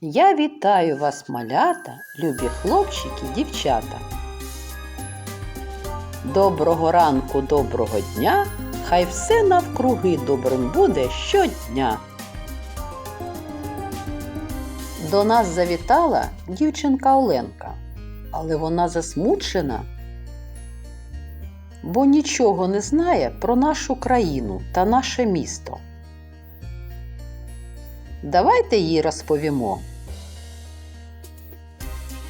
Я вітаю вас, малята, любі хлопчики, дівчата. Доброго ранку, доброго дня, хай все навкруги добрим буде щодня. До нас завітала дівчинка Оленка, але вона засмучена, бо нічого не знає про нашу країну та наше місто. Давайте їй розповімо.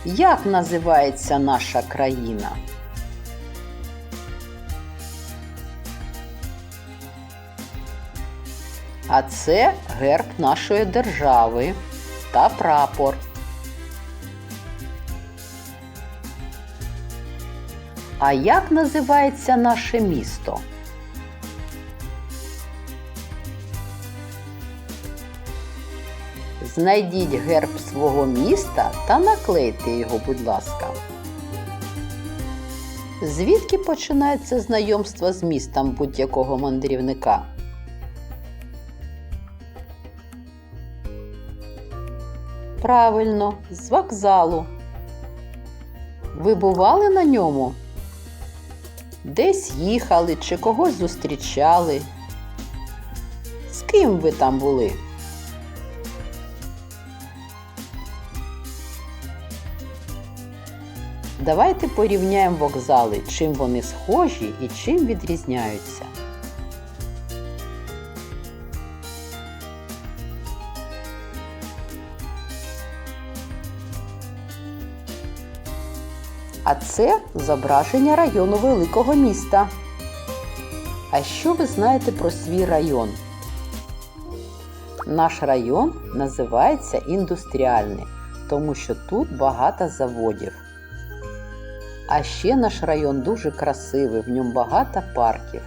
Як називається наша країна? А це герб нашої держави та прапор. А як називається наше місто? Знайдіть герб свого міста та наклейте його, будь ласка. Звідки починається знайомство з містом будь-якого мандрівника? Правильно, з вокзалу. Ви бували на ньому? Десь їхали чи когось зустрічали? З ким ви там були? Давайте порівняємо вокзали, чим вони схожі і чим відрізняються. А це зображення району великого міста. А що ви знаєте про свій район? Наш район називається індустріальний, тому що тут багато заводів. А ще наш район дуже красивий, в ньому багато парків.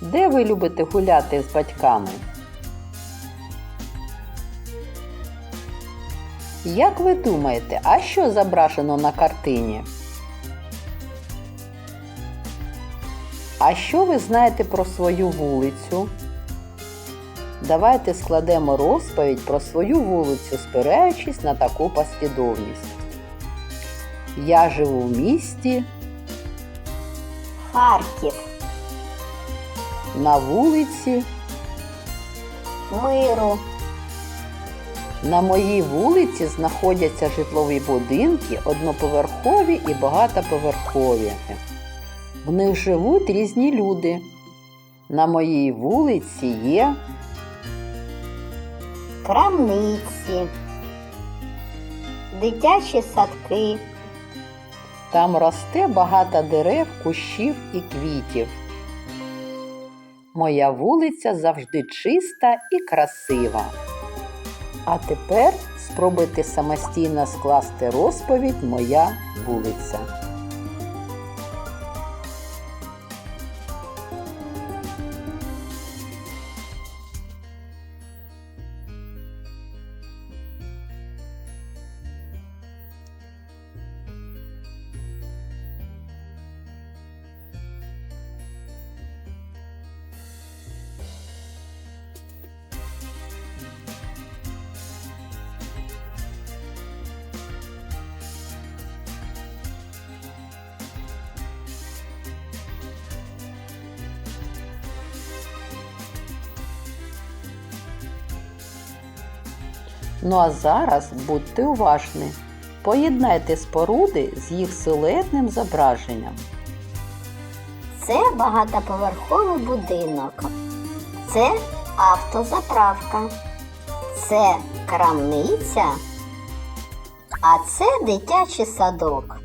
Де ви любите гуляти з батьками? Як ви думаєте, а що зображено на картині? А що ви знаєте про свою вулицю? Давайте складемо розповідь про свою вулицю, спираючись на таку послідовність. Я живу в місті Харків, на вулиці. миру, На моїй вулиці знаходяться житлові будинки, одноповерхові і багатоповерхові. В них живуть різні люди. На моїй вулиці є крамниці, дитячі садки, Там росте багато дерев, кущів і квітів. Моя вулиця завжди чиста і красива. А тепер спробуйте самостійно скласти розповідь Моя вулиця. Ну а зараз будьте уважні. Поєднайте споруди з їх силуетним зображенням. це багатоповерховий будинок, це автозаправка, це крамниця, а це дитячий садок.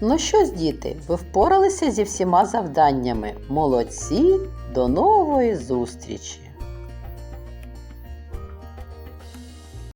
Ну що ж, діти, ви впоралися зі всіма завданнями. Молодці! До нової зустрічі!